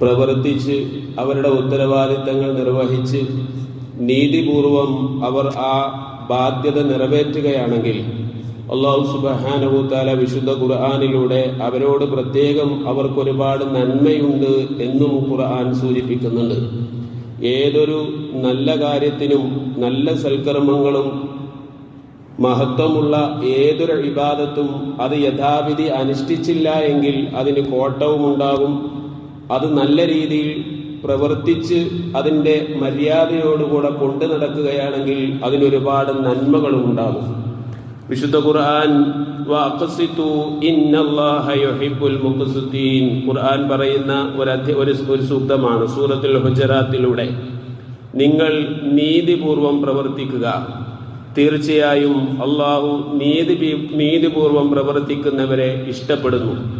പ്രവർത്തിച്ച് അവരുടെ ഉത്തരവാദിത്തങ്ങൾ നിർവഹിച്ച് നീതിപൂർവം അവർ ആ ബാധ്യത നിറവേറ്റുകയാണെങ്കിൽ അള്ളാഹു താല വിശുദ്ധ ഖുർആാനിലൂടെ അവരോട് പ്രത്യേകം അവർക്കൊരുപാട് നന്മയുണ്ട് എന്നും ഖുർആൻ സൂചിപ്പിക്കുന്നുണ്ട്. ഏതൊരു നല്ല കാര്യത്തിനും നല്ല സൽക്കർമ്മങ്ങളും മഹത്വമുള്ള ഏതൊരു വിവാദത്തും അത് യഥാവിധി അനുഷ്ഠിച്ചില്ല എങ്കിൽ അതിന് കോട്ടവും ഉണ്ടാകും അത് നല്ല രീതിയിൽ പ്രവർത്തിച്ച് അതിന്റെ മര്യാദയോടുകൂടെ കൊണ്ടു നടക്കുകയാണെങ്കിൽ അതിനൊരുപാട് നന്മകളും ഉണ്ടാകും വിശുദ്ധ ഖുർആൻ ഖുർആൻ പറയുന്ന ഒരു ഒരു സൂക്തമാണ് സൂറത്തിൽ ഹുജറാത്തിലൂടെ. നിങ്ങൾ നീതിപൂർവം പ്രവർത്തിക്കുക. തീർച്ചയായും അള്ളാഹു നീതി നീതിപൂർവം പ്രവർത്തിക്കുന്നവരെ ഇഷ്ടപ്പെടുന്നു.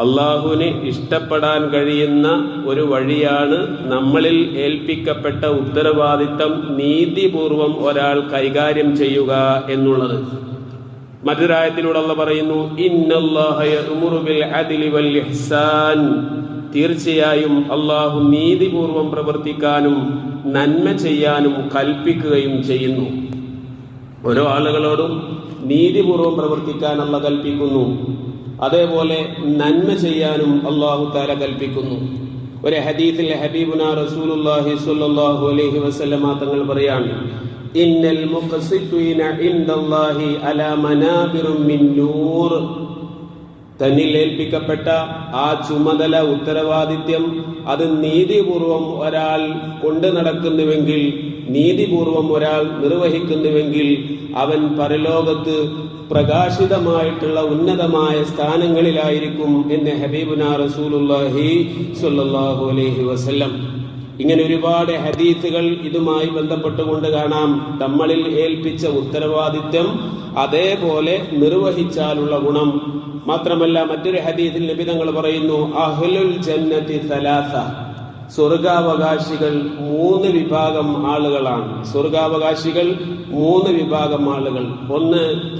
അള്ളാഹുവിന് ഇഷ്ടപ്പെടാൻ കഴിയുന്ന ഒരു വഴിയാണ് നമ്മളിൽ ഏൽപ്പിക്കപ്പെട്ട ഉത്തരവാദിത്തം നീതിപൂർവം ഒരാൾ കൈകാര്യം ചെയ്യുക എന്നുള്ളത്. മറ്റൊരായത്തിലൂടെ അള്ള പറയുന്നു തീർച്ചയായും അള്ളാഹു നീതിപൂർവം പ്രവർത്തിക്കാനും നന്മ ചെയ്യാനും കൽപ്പിക്കുകയും ചെയ്യുന്നു. ഓരോ ആളുകളോടും നീതിപൂർവം പ്രവർത്തിക്കാൻ അള്ള കൽപ്പിക്കുന്നു. അതേപോലെ നന്മ ചെയ്യാനും അള്ളാഹു താല കൽപ്പിക്കുന്നു. ഒരു ഹദീത്തിൽ ഹബീബുന റസൂലുള്ളാഹി സ്വല്ലല്ലാഹു അലൈഹി വസല്ലമ തങ്ങൾ പറയാണ് ഇന്നൽ മുഖസിത്വീന ഇൻദല്ലാഹി അലാ മനാബിറും മിൻ നൂർ. തന്നിൽ ഏൽപ്പിക്കപ്പെട്ട ആ ചുമതല ഉത്തരവാദിത്യം അത് നീതിപൂർവം ഒരാൾ കൊണ്ടു നടക്കുന്നുവെങ്കിൽ നീതിപൂർവം ഒരാൾ നിർവഹിക്കുന്നുവെങ്കിൽ അവൻ പരലോകത്ത് പ്രകാശിതമായിട്ടുള്ള ഉന്നതമായ സ്ഥാനങ്ങളിലായിരിക്കും എന്ന് ഹബീബുന റസൂലുല്ലാഹി അലൈഹി വസല്ലം. ഇങ്ങനെ ഒരുപാട് ഹദീത്തുകൾ ഇതുമായി ബന്ധപ്പെട്ടുകൊണ്ട് കാണാം. നമ്മളിൽ ഏൽപ്പിച്ച ഉത്തരവാദിത്യം അതേപോലെ നിർവഹിച്ചാലുള്ള ഗുണം. മാത്രമല്ല മറ്റൊരു ഹദീത്തിൽ നിബിതങ്ങൾ പറയുന്നു അഹ്ലുൽ ജന്നത്തി സലാസ. സ്വർഗാവകാശികൾ മൂന്ന് വിഭാഗം ആളുകളാണ്. സ്വർഗാവകാശികൾ മൂന്ന് വിഭാഗം ആളുകൾ. ഒന്ന്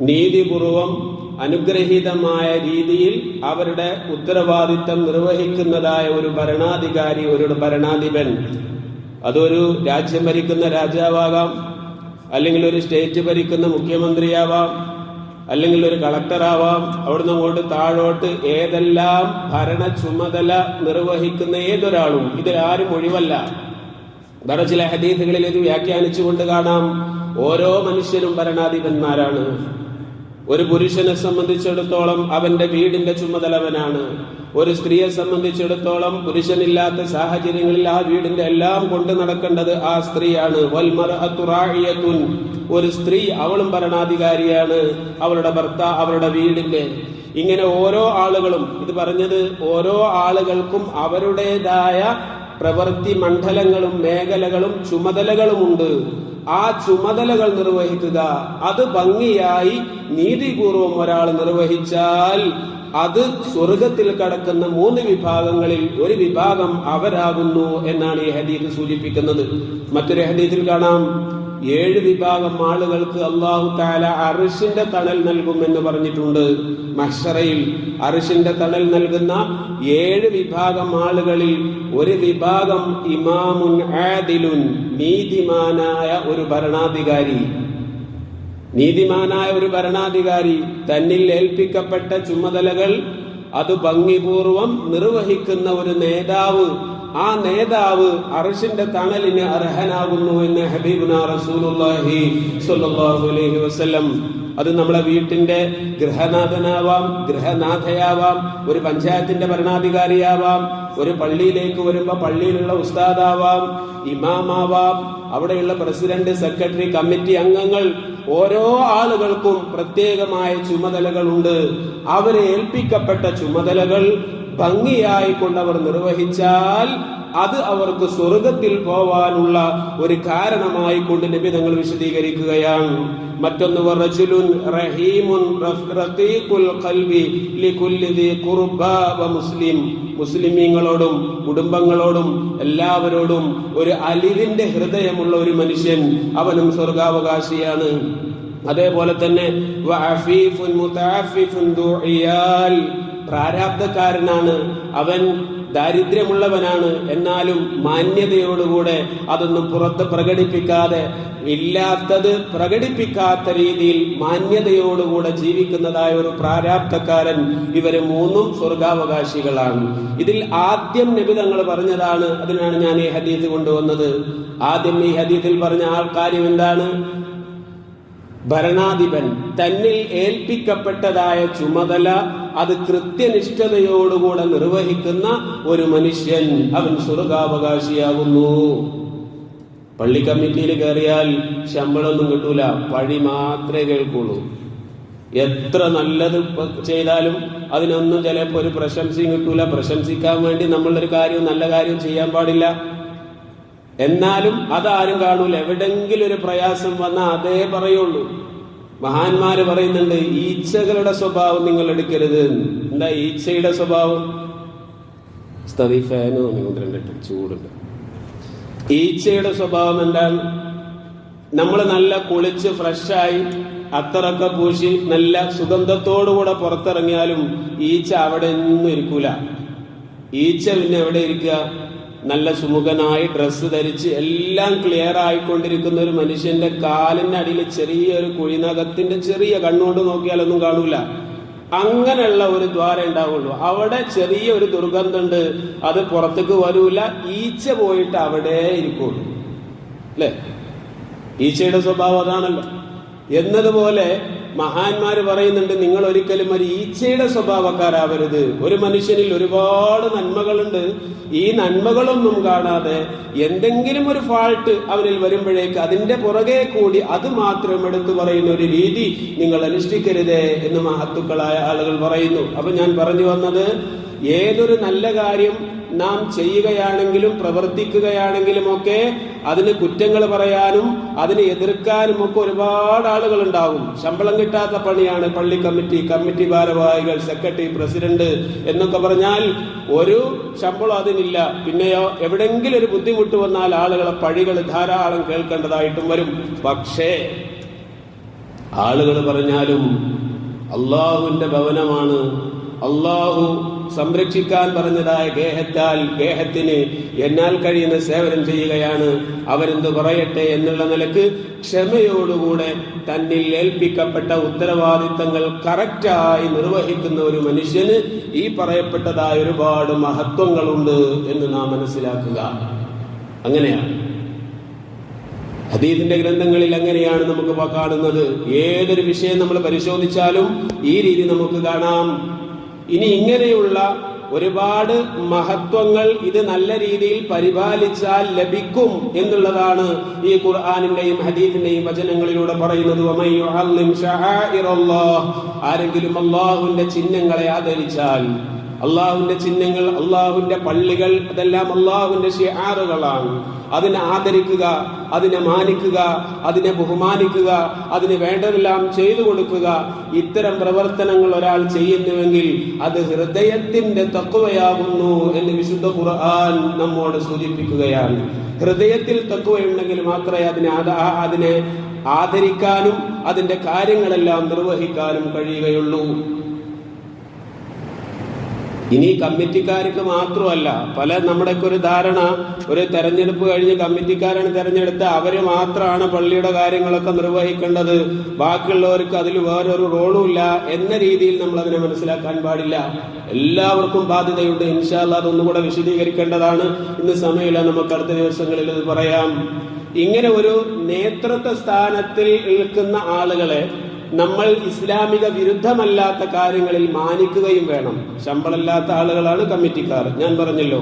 നീതിപൂർവം അനുഗ്രഹീതമായ രീതിയിൽ അവരുടെ ഉത്തരവാദിത്തം നിർവഹിക്കുന്നതായ ഒരു ഭരണാധികാരി ഒരു ഭരണാധിപൻ. അതൊരു രാജ്യം ഭരിക്കുന്ന രാജാവാകാം. അല്ലെങ്കിൽ ഒരു സ്റ്റേറ്റ് ഭരിക്കുന്ന മുഖ്യമന്ത്രിയാവാം. അല്ലെങ്കിൽ ഒരു കളക്ടറാവാം അവിടുന്ന് അങ്ങോട്ട് താഴോട്ട് ഏതെല്ലാം ഭരണ ചുമതല നിർവഹിക്കുന്ന ഏതൊരാളും ഇതിൽ ആരും ഒഴിവല്ല. വേറെ ചില ഹദീസുകളിൽ ഇത് വ്യാഖ്യാനിച്ചുകൊണ്ട് കാണാം. ഓരോ മനുഷ്യരും ഭരണാധിപന്മാരാണ്. ഒരു പുരുഷനെ സംബന്ധിച്ചിടത്തോളം അവന്റെ വീടിന്റെ ചുമതലവനാണ്. ഒരു സ്ത്രീയെ സംബന്ധിച്ചിടത്തോളം പുരുഷനില്ലാത്ത സാഹചര്യങ്ങളിൽ ആ വീടിന്റെ എല്ലാം കൊണ്ടു നടക്കേണ്ടത് ആ സ്ത്രീയാണ്. ഒരു സ്ത്രീ അവളും ഭരണാധികാരിയാണ്. അവളുടെ ഭർത്താവ് അവളുടെ വീടിന്റെ. ഇങ്ങനെ ഓരോ ആളുകളും ഇത് പറഞ്ഞത് ഓരോ ആളുകൾക്കും അവരുടേതായ പ്രവൃത്തി മണ്ഡലങ്ങളും മേഖലകളും ചുമതലകളുമുണ്ട്. ആ ചുമതലകൾ നിർവഹിക്കുക. അത് ഭംഗിയായി നീതിപൂർവം ഒരാൾ നിർവഹിച്ചാൽ അത് സ്വർഗത്തിൽ കടക്കുന്ന മൂന്ന് വിഭാഗങ്ങളിൽ ഒരു വിഭാഗം അവരാകുന്നു എന്നാണ് ഈ ഹദീദ് സൂചിപ്പിക്കുന്നത്. മറ്റൊരു ഹദീദിൽ കാണാം. ഏഴ് വിഭാഗം ആളുകൾക്ക് അള്ളാഹു താല അറിഷിന്റെ തണൽ നൽകുമെന്ന് പറഞ്ഞിട്ടുണ്ട്. മഷറയിൽ അറിഷിന്റെ തണൽ നൽകുന്ന ഏഴ് വിഭാഗം ആളുകളിൽ ഒരു വിഭാഗം ഇമാമുൻ ആദിലുൻ നീതിമാനായ ഒരു ഭരണാധികാരി. നീതിമാനായ ഒരു ഭരണാധികാരി തന്നിൽ ഏൽപ്പിക്കപ്പെട്ട ചുമതലകൾ അത് ഭംഗിപൂർവം നിർവഹിക്കുന്ന ഒരു നേതാവ് ആ നേതാവ് അറിഷിന്റെ തണലിന് അർഹനാകുന്നു എന്ന് ഹബീബുന റസൂലുള്ളാഹി അലൈഹി വസല്ലം. അത് നമ്മളെ വീട്ടിന്റെ ഗൃഹനാഥനാവാം ഗൃഹനാഥയാവാം ഒരു പഞ്ചായത്തിന്റെ ഭരണാധികാരിയാവാം ഒരു പള്ളിയിലേക്ക് വരുമ്പോ പള്ളിയിലുള്ള ഉസ്താദാവാം ഇമാമാവാം അവിടെയുള്ള പ്രസിഡന്റ് സെക്രട്ടറി കമ്മിറ്റി അംഗങ്ങൾ ഓരോ ആളുകൾക്കും പ്രത്യേകമായ ചുമതലകളുണ്ട്. അവരെ ഏൽപ്പിക്കപ്പെട്ട ചുമതലകൾ ഭംഗിയായി കൊണ്ടവർ നിർവഹിച്ചാൽ അത് അവർക്ക് സ്വർഗത്തിൽ പോവാനുള്ള ഒരു കാരണമായി കൊണ്ട് നബി തങ്ങൾ വിശദീകരിക്കുകയാണ്. മറ്റൊന്ന് റജുലുൻ റഹീമുൻ റഫീഖുൽ ഖൽബി ലികുല്ലി ഖുർബ വ മുസ്ലിം. മുസ്ലിമീങ്ങളോടും കുടുംബങ്ങളോടും എല്ലാവരോടും ഒരു അലിവിന്റെ ഹൃദയമുള്ള ഒരു മനുഷ്യൻ അവനും സ്വർഗാവകാശിയാണ്. അതേപോലെ തന്നെ വഅഫീഫുൻ മുതഅഫീഫുൻ ദു ഇയാൽ. പ്രാരാബ്ധക്കാരനാണ്. അവൻ ദാരിദ്ര്യമുള്ളവനാണ്. എന്നാലും മാന്യതയോടുകൂടെ അതൊന്നും പുറത്ത് പ്രകടിപ്പിക്കാതെ ഇല്ലാത്തത് പ്രകടിപ്പിക്കാത്ത രീതിയിൽ മാന്യതയോടുകൂടെ ജീവിക്കുന്നതായ ഒരു പ്രാരാബ്ധക്കാരൻ ഇവർ മൂന്നും സ്വർഗാവകാശികളാണ്. ഇതിൽ ആദ്യം നിബിതങ്ങൾ പറഞ്ഞതാണ് അതിനാണ് ഞാൻ ഈ ഹദീത്ത് കൊണ്ടുവന്നത്. ആദ്യം ഈ ഹദീത്തിൽ പറഞ്ഞ ആൾ കാര്യം എന്താണ് ഭരണാധിപൻ തന്നിൽ ഏൽപ്പിക്കപ്പെട്ടതായ ചുമതല അത് കൃത്യനിഷ്ഠതയോടുകൂടെ നിർവഹിക്കുന്ന ഒരു മനുഷ്യൻ. അവൻ സ്വർഗാവകാശിയാകുന്നു. പള്ളി കമ്മിറ്റിയിൽ കയറിയാൽ ശമ്പളമൊന്നും കിട്ടൂല. പഴി മാത്രമേ കേൾക്കുള്ളൂ. എത്ര നല്ലത് ചെയ്താലും അതിനൊന്നും ചിലപ്പോൾ ഒരു പ്രശംസയും കിട്ടൂല. പ്രശംസിക്കാൻ വേണ്ടി നമ്മളൊരു കാര്യവും നല്ല കാര്യവും ചെയ്യാൻ പാടില്ല. എന്നാലും അതാരും കാണൂല. എവിടെങ്കിലും ഒരു പ്രയാസം വന്നാൽ അതേ പറയുള്ളൂ. മഹാന്മാര് പറയുന്നുണ്ട് ഈച്ചകളുടെ സ്വഭാവം നിങ്ങൾ എടുക്കരുത്. എന്താ ഈച്ചയുടെ സ്വഭാവം? സ്തതി ഫാന് രണ്ടിട്ട് ചൂടുണ്ട്. ഈച്ചയുടെ സ്വഭാവം എന്താണ്? നമ്മൾ നല്ല കുളിച്ച് ഫ്രഷായി അത്തറൊക്കെ പൂശി നല്ല സുഗന്ധത്തോടുകൂടെ പുറത്തിറങ്ങിയാലും ഈച്ച അവിടെ ഒന്നും ഇരിക്കൂല. ഈച്ച പിന്നെ എവിടെ ഇരിക്കുക? നല്ല സുമുഖനായി ഡ്രസ്സ് ധരിച്ച് എല്ലാം ക്ലിയർ ആയിക്കൊണ്ടിരിക്കുന്ന ഒരു മനുഷ്യന്റെ കാലിന്റെ അടിയിൽ ചെറിയൊരു കുഴിനകത്തിന്റെ ചെറിയ കണ്ണുകൊണ്ട് നോക്കിയാലൊന്നും കാണൂല. അങ്ങനെയുള്ള ഒരു ദ്വാരം ഉണ്ടാവുള്ളൂ. അവിടെ ചെറിയ ഒരു ദുർഗന്ധമുണ്ട്. അത് പുറത്തേക്ക് വരൂല. ഈച്ച പോയിട്ട് അവിടെ ഇരിക്കുള്ളൂ അല്ലേ? ഈച്ചയുടെ സ്വഭാവം അതാണല്ലോ. എന്നതുപോലെ മഹാന്മാര് പറയുന്നുണ്ട് നിങ്ങൾ ഒരിക്കലും ഒരു ഈച്ചയുടെ സ്വഭാവക്കാരാവരുത്. ഒരു മനുഷ്യനിൽ ഒരുപാട് നന്മകളുണ്ട്. ഈ നന്മകളൊന്നും കാണാതെ എന്തെങ്കിലും ഒരു ഫാൾട്ട് അവരിൽ വരുമ്പോഴേക്ക് അതിന്റെ പുറകെ കൂടി അത് മാത്രം എടുത്തു പറയുന്ന ഒരു രീതി നിങ്ങൾ അനുഷ്ഠിക്കരുതേ എന്ന് മഹത്തുക്കളായ ആളുകൾ പറയുന്നു. അപ്പൊ ഞാൻ പറഞ്ഞു വന്നത് ഏതൊരു നല്ല കാര്യം നാം ചെയ്യുകയാണെങ്കിലും പ്രവർത്തിക്കുകയാണെങ്കിലും ഒക്കെ അതിന് കുറ്റങ്ങൾ പറയാനും അതിനെ എതിർക്കാനും ഒക്കെ ഒരുപാട് ആളുകൾ ഉണ്ടാകും ശമ്പളം കിട്ടാത്ത പണിയാണ് പള്ളി കമ്മിറ്റി കമ്മിറ്റി ഭാരവാഹികൾ സെക്രട്ടറി പ്രസിഡന്റ് എന്നൊക്കെ പറഞ്ഞാൽ ഒരു ശമ്പളം അതിനില്ല. പിന്നെയോ എവിടെങ്കിലും ഒരു ബുദ്ധിമുട്ട് വന്നാൽ ആളുകളെ പഴികൾ ധാരാളം കേൾക്കേണ്ടതായിട്ടും വരും. പക്ഷേ ആളുകൾ പറഞ്ഞാലും അള്ളാഹുവിന്റെ ഭവനമാണ്. അള്ളാഹു സംരക്ഷിക്കാൻ പറഞ്ഞതായ ഗേഹത്താൽ ഗേഹത്തിന് എന്നാൽ കഴിയുന്ന സേവനം ചെയ്യുകയാണ്. അവരെന്ത് പറയട്ടെ എന്നുള്ള നിലയ്ക്ക് ക്ഷമയോടുകൂടെ തന്നിൽ ഏൽപ്പിക്കപ്പെട്ട ഉത്തരവാദിത്തങ്ങൾ കറക്റ്റായി നിർവഹിക്കുന്ന ഒരു മനുഷ്യന് ഈ പറയപ്പെട്ടതായ ഒരുപാട് മഹത്വങ്ങളുണ്ട് എന്ന് നാം മനസ്സിലാക്കുക. അങ്ങനെയാണ്. ഹദീദിന്റെ ഗ്രന്ഥങ്ങളിൽ അങ്ങനെയാണ് നമുക്ക് കാണുന്നത്. ഏതൊരു വിഷയം നമ്മൾ പരിശോധിച്ചാലും ഈ രീതി നമുക്ക് കാണാം. ഇനി ഇങ്ങനെയുള്ള ഒരുപാട് മഹത്വങ്ങൾ ഇത് നല്ല രീതിയിൽ പരിപാലിച്ചാൽ ലഭിക്കും എന്നുള്ളതാണ് ഈ ഖുർആാനിന്റെയും ഹദീഫിന്റെയും വചനങ്ങളിലൂടെ പറയുന്നത്. ആരെങ്കിലും അള്ളാഹുവിന്റെ ചിഹ്നങ്ങളെ ആദരിച്ചാൽ അള്ളാഹുവിന്റെ ചിഹ്നങ്ങൾ അള്ളാഹുവിന്റെ പള്ളികൾ അതെല്ലാം അള്ളാഹുവിന്റെ ഷിയാറുകളാണ് അതിനെ ആദരിക്കുക അതിനെ മാനിക്കുക അതിനെ ബഹുമാനിക്കുക അതിന് വേണ്ടതെല്ലാം ചെയ്തു കൊടുക്കുക. ഇത്തരം പ്രവർത്തനങ്ങൾ ഒരാൾ ചെയ്യുന്നുവെങ്കിൽ അത് ഹൃദയത്തിന്റെ തക്കുവയാകുന്നു എന്ന് വിശുദ്ധ ഖുർആൻ നമ്മോട് സൂചിപ്പിക്കുകയാണ്. ഹൃദയത്തിൽ തക്കുവയുണ്ടെങ്കിൽ മാത്രമേ അതിനെ അതിനെ ആദരിക്കാനും അതിന്റെ കാര്യങ്ങളെല്ലാം നിർവഹിക്കാനും കഴിയുകയുള്ളൂ. ഇനി കമ്മിറ്റിക്കാർക്ക് മാത്രമല്ല പല നമ്മുടെയൊക്കെ ഒരു ധാരണ ഒരു തെരഞ്ഞെടുപ്പ് കഴിഞ്ഞ് കമ്മിറ്റിക്കാരാണ് തെരഞ്ഞെടുത്ത് അവർ മാത്രമാണ് പള്ളിയുടെ കാര്യങ്ങളൊക്കെ നിർവഹിക്കേണ്ടത്. ബാക്കിയുള്ളവർക്ക് അതിൽ വേറൊരു റോളും ഇല്ല എന്ന രീതിയിൽ നമ്മൾ അതിനെ മനസ്സിലാക്കാൻ പാടില്ല. എല്ലാവർക്കും ബാധ്യതയുണ്ട്. ഇൻഷാല്ല അതൊന്നുകൂടെ വിശദീകരിക്കേണ്ടതാണ്. ഇന്ന് സമയമില്ല. നമുക്ക് അടുത്ത ദിവസങ്ങളിൽ അത് പറയാം. ഇങ്ങനെ ഒരു നേതൃത്വ സ്ഥാനത്തിൽ നിൽക്കുന്ന ആളുകളെ നമ്മൾ ഇസ്ലാമിക വിരുദ്ധമല്ലാത്ത കാര്യങ്ങളിൽ മാനിക്കുകയും വേണം. ശമ്പളമില്ലാത്ത ആളുകളാണ് കമ്മിറ്റിക്കാർ. ഞാൻ പറഞ്ഞല്ലോ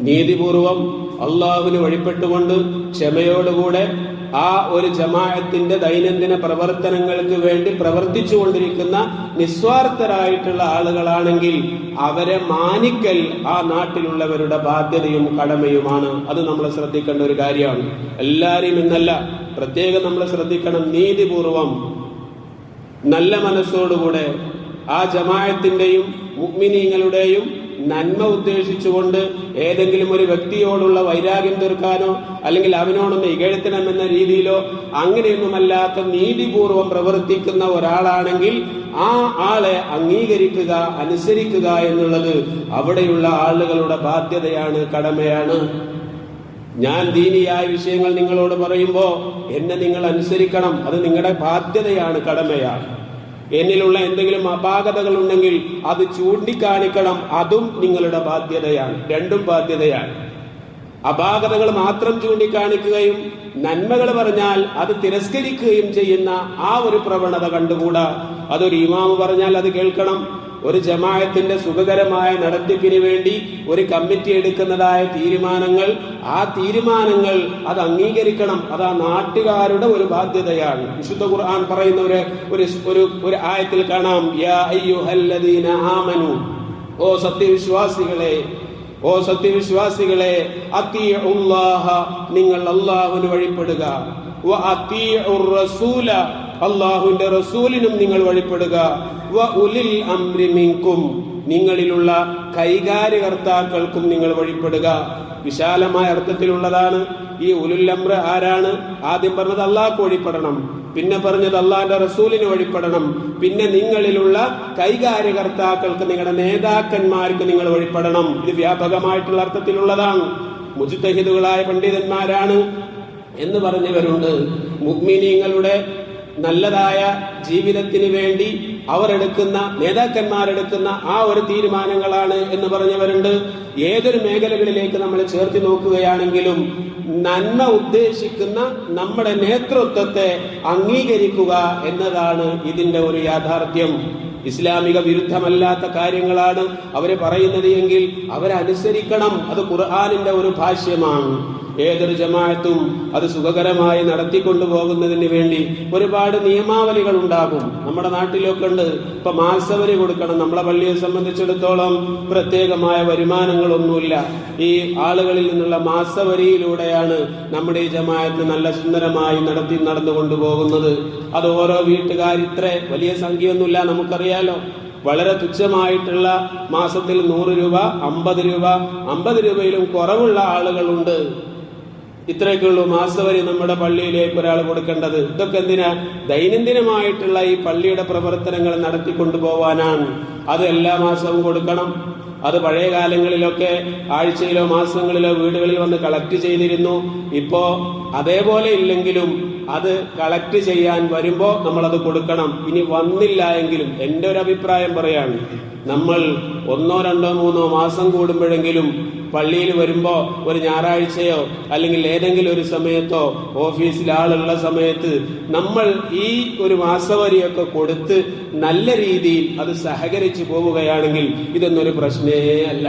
നീതിപൂർവം അള്ളാഹുവിന് വഴിപ്പെട്ടുകൊണ്ട് ക്ഷമയോടുകൂടെ ആ ഒരു ജമാഅത്തിന്റെ ദൈനംദിന പ്രവർത്തനങ്ങൾക്ക് വേണ്ടി പ്രവർത്തിച്ചു കൊണ്ടിരിക്കുന്ന നിസ്വാർത്ഥരായിട്ടുള്ള ആളുകളാണെങ്കിൽ അവരെ മാനിക്കൽ ആ നാട്ടിലുള്ളവരുടെ ബാധ്യതയും കടമയുമാണ്. അത് നമ്മൾ ശ്രദ്ധിക്കേണ്ട ഒരു കാര്യമാണ്. എല്ലാരെയും എന്നല്ല പ്രത്യേകം നമ്മൾ ശ്രദ്ധിക്കണം. നീതിപൂർവം നല്ല മനസ്സോടുകൂടെ ആ ജമായത്തിന്റെയും മുഗ്മിനീങ്ങളുടെയും നന്മ ഉദ്ദേശിച്ചുകൊണ്ട് ഏതെങ്കിലും ഒരു വ്യക്തിയോടുള്ള വൈരാഗ്യം തീർക്കാനോ അല്ലെങ്കിൽ അവനോടൊന്ന് ഇകഴ്ത്തണമെന്ന രീതിയിലോ അങ്ങനെയൊന്നുമല്ലാത്ത നീതിപൂർവം പ്രവർത്തിക്കുന്ന ഒരാളാണെങ്കിൽ ആ ആളെ അംഗീകരിക്കുക അനുസരിക്കുക എന്നുള്ളത് അവിടെയുള്ള ആളുകളുടെ ബാധ്യതയാണ് കടമയാണ്. ഞാൻ ദീനിയായ വിഷയങ്ങൾ നിങ്ങളോട് പറയുമ്പോൾ എന്നെ നിങ്ങൾ അനുസരിക്കണം. അത് നിങ്ങളുടെ ബാധ്യതയാണ് കടമയാണ്. എന്നിലുള്ള എന്തെങ്കിലും അപാകതകൾ ഉണ്ടെങ്കിൽ അത് ചൂണ്ടിക്കാണിക്കണം. അതും നിങ്ങളുടെ ബാധ്യതയാണ്. രണ്ടും ബാധ്യതയാണ്. അപാകതകൾ മാത്രം ചൂണ്ടിക്കാണിക്കുകയും നന്മകൾ പറഞ്ഞാൽ അത് തിരസ്കരിക്കുകയും ചെയ്യുന്ന ആ ഒരു പ്രവണത കണ്ടുകൂടാ? അതൊരു ഇമാമ് പറഞ്ഞാൽ അത് കേൾക്കണം. ഒരു ജമായത്തിന്റെ സുഖകരമായ നടത്തിപ്പിന് വേണ്ടി ഒരു കമ്മിറ്റി എടുക്കുന്നതായ തീരുമാനങ്ങൾ ആ തീരുമാനങ്ങൾ അത് അംഗീകരിക്കണം. അത് ആ നാട്ടുകാരുടെ ഒരു ബാധ്യതയാണ്. വിശുദ്ധ ഖുർആൻ പറയുന്ന ഒരു ഒരു ഒരു ആയത്തിൽ കാണാം. യാ അയ്യുഹല്ലദീന ഓ സത്യവിശ്വാസികളെ ഓ സത്യവിശ്വാസികളെ നിങ്ങൾ അള്ളാഹുവിന് വഴിപ്പെടുക. അള്ളാഹുവിന്റെ റസൂലിനും നിങ്ങൾ വഴിപ്പെടുക. ഉലിൽ അംരി മിൻകും. നിങ്ങളിലുള്ള കൈകാര്യകർത്താക്കൾക്കും നിങ്ങൾ വഴിപ്പെടുക. വിശാലമായ അർത്ഥത്തിലുള്ളതാണ് ഈ ഉലുൽ അംറ് ആരാണ്? ആദ്യം പറഞ്ഞത് അള്ളാഹ്ക്ക് വഴിപ്പെടണം. പിന്നെ പറഞ്ഞത് അള്ളാഹിന്റെ റസൂലിന് വഴിപ്പെടണം. പിന്നെ നിങ്ങളിലുള്ള കൈകാര്യകർത്താക്കൾക്ക് നിങ്ങളുടെ നേതാക്കന്മാർക്ക് നിങ്ങൾ വഴിപ്പെടണം. ഇത് വ്യാപകമായിട്ടുള്ള അർത്ഥത്തിലുള്ളതാണ്. മുജിത്തഹിദുകളായ പണ്ഡിതന്മാരാണ് എന്ന് പറഞ്ഞവരുണ്ട്. മുഗ്മിനീങ്ങളുടെ നല്ലതായ ജീവിതത്തിന് വേണ്ടി അവർ എടുക്കുന്ന നേതാക്കന്മാരെടുക്കുന്ന ആ ഒരു തീരുമാനങ്ങളാണ് എന്ന് പറഞ്ഞവരുണ്ട്. ഏതൊരു മേഖലകളിലേക്ക് നമ്മൾ ചേർത്തി നോക്കുകയാണെങ്കിലും നന്മ ഉദ്ദേശിക്കുന്ന നമ്മുടെ നേതൃത്വത്തെ അംഗീകരിക്കുക എന്നതാണ് ഇതിന്റെ ഒരു യാഥാർത്ഥ്യം. ഇസ്ലാമിക വിരുദ്ധമല്ലാത്ത കാര്യങ്ങളാണ് അവർ പറയുന്നത് എങ്കിൽ അവരനുസരിക്കണം. അത് ഖുർആാനിന്റെ ഒരു ഭാഷ്യമാണ്. ഏതൊരു ജമാഅത്തും അത് സുഖകരമായി നടത്തിക്കൊണ്ടുപോകുന്നതിന് വേണ്ടി ഒരുപാട് നിയമാവലികൾ ഉണ്ടാകും. നമ്മുടെ നാട്ടിലൊക്കെ ഉണ്ട് ഇപ്പൊ മാസവരി കൊടുക്കണം. നമ്മളെ പള്ളിയെ സംബന്ധിച്ചിടത്തോളം പ്രത്യേകമായ വരുമാനങ്ങളൊന്നുമില്ല. ഈ ആളുകളിൽ നിന്നുള്ള മാസവരിയിലൂടെയാണ് നമ്മുടെ ഈ ജമാഅത്ത് നല്ല സുന്ദരമായി നടത്തി നടന്നു കൊണ്ടുപോകുന്നത് അത് ഓരോ വീട്ടുകാർ ഇത്ര വലിയ സംഖ്യയൊന്നുമില്ല നമുക്കറിയാലോ. വളരെ തുച്ഛമായിട്ടുള്ള മാസത്തിൽ നൂറ് രൂപ അമ്പത് രൂപ അമ്പത് രൂപയിലും കുറവുള്ള ആളുകളുണ്ട്. ഇത്രയൊക്കെയുള്ളൂ മാസവരി നമ്മുടെ പള്ളിയിലേക്ക് ഒരാൾ കൊടുക്കേണ്ടത്. ഇതൊക്കെ എന്തിനാ? ദൈനംദിനമായിട്ടുള്ള ഈ പള്ളിയുടെ പ്രവർത്തനങ്ങൾ നടത്തിക്കൊണ്ടു പോവാനാണ് അത് എല്ലാ മാസവും കൊടുക്കണം. അത് പഴയ കാലങ്ങളിലൊക്കെ ആഴ്ചയിലോ മാസങ്ങളിലോ വീടുകളിൽ വന്ന് കളക്ട് ചെയ്തിരുന്നു. ഇപ്പോ അതേപോലെ ഇല്ലെങ്കിലും അത് കളക്ട് ചെയ്യാൻ വരുമ്പോൾ അത് കൊടുക്കണം. ഇനി വന്നില്ല എങ്കിലും എന്റെ ഒരു അഭിപ്രായം പറയാണ്. നമ്മൾ ഒന്നോ രണ്ടോ മൂന്നോ മാസം കൂടുമ്പോഴെങ്കിലും പള്ളിയിൽ വരുമ്പോൾ ഒരു ഞായറാഴ്ചയോ അല്ലെങ്കിൽ ഏതെങ്കിലും ഒരു സമയത്തോ ഓഫീസിൽ ആളുള്ള സമയത്ത് നമ്മൾ ഈ ഒരു മാസവരിയൊക്കെ കൊടുത്ത് നല്ല രീതിയിൽ അത് സഹകരിച്ചു പോവുകയാണെങ്കിൽ ഇതൊന്നൊരു പ്രശ്നേ അല്ല.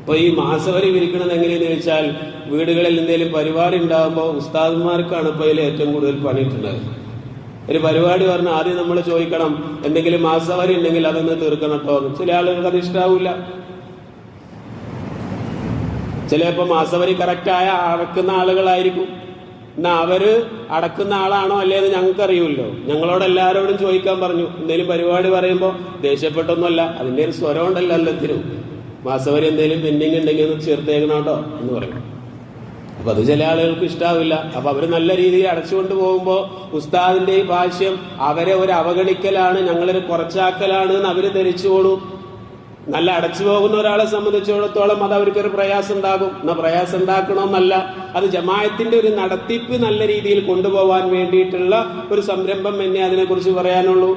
അപ്പൊ ഈ മാസവരി വിരിക്കണത് എങ്ങനെയെന്ന് വെച്ചാൽ വീടുകളിൽ എന്തെങ്കിലും പരിപാടി ഉണ്ടാകുമ്പോൾ ഉസ്താദന്മാർക്കാണ് ഇപ്പോൾ ഇതിൽ ഏറ്റവും കൂടുതൽ പണിയിട്ടുള്ളത് ഒരു പരിപാടി പറഞ്ഞാൽ ആദ്യം നമ്മൾ ചോദിക്കണം എന്തെങ്കിലും മാസവരി ഉണ്ടെങ്കിൽ അതൊന്ന് തീർക്കണം കേട്ടോ ചില ആളുകൾക്ക് അത് ഇഷ്ടാവില്ല ചിലപ്പോ മാസവരി കറക്റ്റായ അടക്കുന്ന ആളുകളായിരിക്കും. എന്നാ അവർ അടക്കുന്ന ആളാണോ അല്ലേന്ന് ഞങ്ങൾക്ക് അറിയുമല്ലോ ഞങ്ങളോട് എല്ലാവരോടും ചോദിക്കാൻ പറഞ്ഞു. എന്തെങ്കിലും പരിപാടി പറയുമ്പോൾ ദേഷ്യപ്പെട്ടൊന്നുമല്ല അതിന്റെ ഒരു സ്വരം ഉണ്ടല്ലോ എല്ലാത്തിനും. മാസവരി എന്തെങ്കിലും പെൻഡിങ് ഉണ്ടെങ്കിൽ ഒന്ന് ചേർത്തേക്കണം കേട്ടോ എന്ന് പറയും. അപ്പൊ അത് ചില ആളുകൾക്ക് ഇഷ്ടാവില്ല. അപ്പൊ അവർ നല്ല രീതിയിൽ അടച്ചുകൊണ്ട് പോകുമ്പോൾ ഉസ്താദിന്റെ ഈ ഭാഷ്യം അവരെ ഒരു അവഗണിക്കലാണ് ഞങ്ങളൊരു കുറച്ചാക്കലാണ് എന്ന് അവർ ധരിച്ചുകൊള്ളൂ. നല്ല അടച്ചു പോകുന്ന ഒരാളെ സംബന്ധിച്ചിടത്തോളം അത് അവർക്കൊരു പ്രയാസം ഉണ്ടാകും എന്നാ പ്രയാസം ഉണ്ടാക്കണമെന്നല്ല അത് ജമായത്തിന്റെ ഒരു നടത്തിപ്പ് നല്ല രീതിയിൽ കൊണ്ടുപോകാൻ വേണ്ടിയിട്ടുള്ള ഒരു സംരംഭം എന്നെ അതിനെക്കുറിച്ച് പറയാനുള്ളൂ.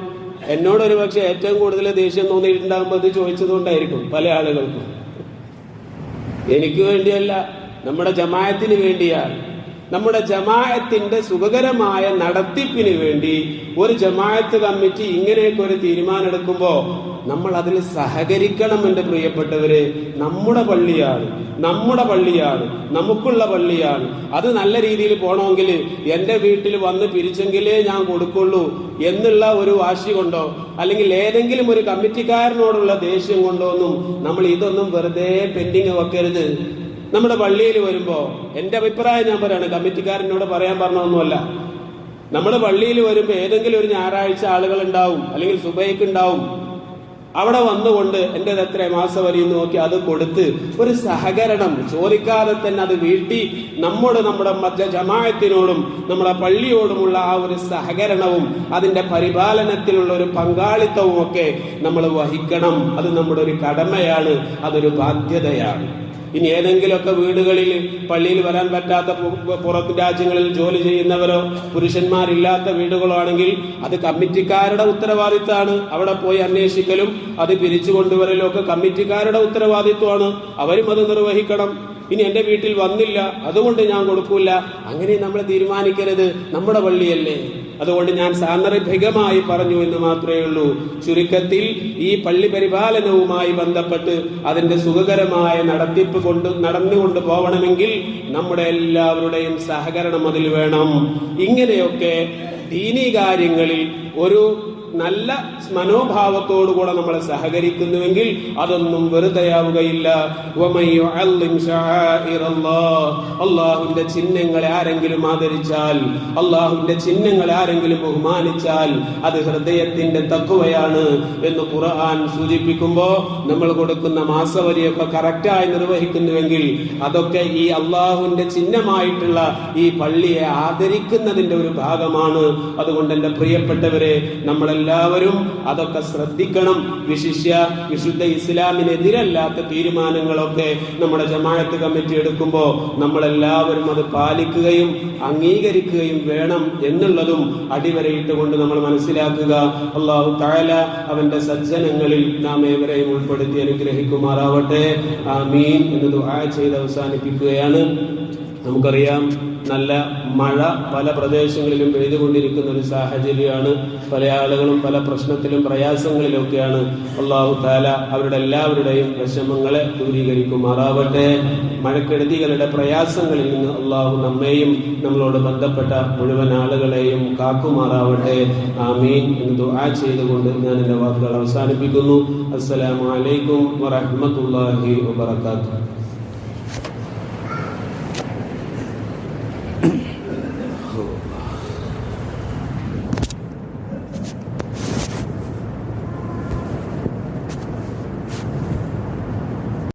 എന്നോട് പക്ഷെ ഏറ്റവും കൂടുതൽ ദേഷ്യം തോന്നിയിട്ടുണ്ടാകുമ്പോൾ അത് ചോദിച്ചതുകൊണ്ടായിരിക്കും പല ആളുകൾക്കും. എനിക്ക് വേണ്ടിയല്ല നമ്മുടെ ജമായത്തിന് വേണ്ടിയാണ്. നമ്മുടെ ജമായത്തിന്റെ സുഖകരമായ നടത്തിപ്പിന് വേണ്ടി ഒരു ജമായത്ത് കമ്മിറ്റി ഇങ്ങനെയൊക്കെ ഒരു തീരുമാനം എടുക്കുമ്പോൾ നമ്മൾ അതിൽ സഹകരിക്കണം എന്റെ പ്രിയപ്പെട്ടവര്. നമ്മുടെ പള്ളിയാണ് നമ്മുടെ പള്ളിയാണ് നമുക്കുള്ള പള്ളിയാണ്. അത് നല്ല രീതിയിൽ പോണമെങ്കിൽ എന്റെ വീട്ടിൽ വന്ന് പിരിച്ചെങ്കിലേ ഞാൻ കൊടുക്കുള്ളൂ എന്നുള്ള ഒരു വാശി കൊണ്ടോ അല്ലെങ്കിൽ ഏതെങ്കിലും ഒരു കമ്മിറ്റിക്കാരനോടുള്ള ദേഷ്യം കൊണ്ടോ ഒന്നും നമ്മൾ ഇതൊന്നും വെറുതെ പെൻഡിങ് വെക്കരുത്. നമ്മുടെ പള്ളിയിൽ വരുമ്പോൾ എന്റെ അഭിപ്രായം ഞാൻ പറയാണ് കമ്മിറ്റിക്കാരനോട് പറയാൻ പറഞ്ഞൊന്നുമല്ല നമ്മുടെ പള്ളിയിൽ വരുമ്പോൾ ഏതെങ്കിലും ഒരു ഞായറാഴ്ച ആളുകൾ ഉണ്ടാവും അല്ലെങ്കിൽ സുബൈക്ക് ഉണ്ടാവും അവിടെ വന്നുകൊണ്ട് എന്റെ എത്ര മാസവരി നോക്കി അത് കൊടുത്ത് ഒരു സഹകരണം ചോദിക്കാതെ തന്നെ അത് വീട്ടി നമ്മോട് നമ്മുടെ മധ്യ ജമായത്തിനോടും നമ്മുടെ പള്ളിയോടുമുള്ള ആ ഒരു സഹകരണവും അതിന്റെ പരിപാലനത്തിലുള്ള ഒരു പങ്കാളിത്തവും ഒക്കെ നമ്മൾ വഹിക്കണം. അത് നമ്മുടെ ഒരു കടമയാണ് അതൊരു ബാധ്യതയാണ്. ഇനി ഏതെങ്കിലുമൊക്കെ വീടുകളിൽ പള്ളിയിൽ വരാൻ പറ്റാത്ത പുറത്ത് രാജ്യങ്ങളിൽ ജോലി ചെയ്യുന്നവരോ പുരുഷന്മാരില്ലാത്ത വീടുകളോ ആണെങ്കിൽ അത് കമ്മിറ്റിക്കാരുടെ ഉത്തരവാദിത്തമാണ് അവിടെ പോയി അന്വേഷിക്കലും അത് പിരിച്ചു കൊണ്ടുവരലും ഒക്കെ കമ്മിറ്റിക്കാരുടെ ഉത്തരവാദിത്വമാണ്. അവരും അത് നിർവഹിക്കണം. ഇനി എന്റെ വീട്ടിൽ വന്നില്ല. അതുകൊണ്ട് ഞാൻ കൊടുക്കൂല. അങ്ങനെ നമ്മൾ തീരുമാനിക്കരുത്. നമ്മുടെ പള്ളിയല്ലേ. അതുകൊണ്ട് ഞാൻ സാന്ദർഭികമായി പറഞ്ഞു എന്ന് മാത്രമേ ഉള്ളൂ. ചുരുക്കത്തിൽ ഈ പള്ളി പരിപാലനവുമായി ബന്ധപ്പെട്ട് അതിന്റെ സുഖകരമായ നടത്തിപ്പ് കൊണ്ട് നടന്നുകൊണ്ട് പോകണമെങ്കിൽ നമ്മുടെ എല്ലാവരുടെയും സഹകരണം അതിൽ വേണം. ഇങ്ങനെയൊക്കെ ദീനീ കാര്യങ്ങളിൽ ഒരു നല്ല മനോഭാവത്തോടുകൂടെ നമ്മൾ സഹകരിക്കുന്നുവെങ്കിൽ അതൊന്നും വെറുതെയാവുകയില്ല. അള്ളാഹുവിന്റെ ചിഹ്നങ്ങളെ ആരെങ്കിലും ആദരിച്ചാൽ അള്ളാഹുവിന്റെ ചിഹ്നങ്ങളെ ആരെങ്കിലും ബഹുമാനിച്ചാൽ അത് ഹൃദയത്തിന്റെ തക്കുവയാണ് എന്ന് ഖുർആൻ സൂചിപ്പിക്കുമ്പോ നമ്മൾ കൊടുക്കുന്ന മാസവരിയൊക്കെ കറക്റ്റായി നിർവഹിക്കുന്നുവെങ്കിൽ അതൊക്കെ ഈ അള്ളാഹുവിന്റെ ചിഹ്നമായിട്ടുള്ള ഈ പള്ളിയെ ആദരിക്കുന്നതിന്റെ ഒരു ഭാഗമാണ് അതുകൊണ്ട് എന്റെ പ്രിയപ്പെട്ടവരെ നമ്മളെല്ലാവരും അതൊക്കെ ശ്രദ്ധിക്കണം. വിശിഷ്യ വിശുദ്ധ ഇസ്ലാമിനെതിരല്ലാത്ത തീരുമാനങ്ങളൊക്കെ നമ്മുടെ ജമാഅത്ത് കമ്മിറ്റി എടുക്കുമ്പോൾ നമ്മളെല്ലാവരും അത് പാലിക്കുകയും അംഗീകരിക്കുകയും വേണം എന്നുള്ളതും അടിവരയിട്ട് കൊണ്ട് നമ്മൾ മനസ്സിലാക്കുക. അള്ളാഹു താല അവന്റെ സജ്ജനങ്ങളിൽ നാം ഏവരെയും ഉൾപ്പെടുത്തി അനുഗ്രഹിക്കുമാറാവട്ടെ. ആ മീൻ എന്ന് ദുആ ചെയ്ത് അവസാനിപ്പിക്കുകയാണ്. നമുക്കറിയാം നല്ല മഴ പല പ്രദേശങ്ങളിലും പെയ്തുകൊണ്ടിരിക്കുന്ന ഒരു സാഹചര്യമാണ്. പല ആളുകളും പല പ്രശ്നത്തിലും പ്രയാസങ്ങളിലൊക്കെയാണ്. അള്ളാഹു താല അവരുടെ എല്ലാവരുടെയും വിഷമങ്ങളെ ദൂരീകരിക്കുമാറാവട്ടെ. മഴക്കെടുതികളുടെ പ്രയാസങ്ങളിൽ നിന്ന് അള്ളാഹു നമ്മെയും നമ്മളോട് ബന്ധപ്പെട്ട മുഴുവൻ ആളുകളെയും കാക്കുമാറാവട്ടെ. ആമീൻ എന്ന് ദുആ ചെയ്തുകൊണ്ട് ഞാൻ എന്റെ വാക്കുകൾ അവസാനിപ്പിക്കുന്നു. അസ്സലാമലൈക്കും വറഹ്മത്തുള്ളാഹി വബറകാതുഹു.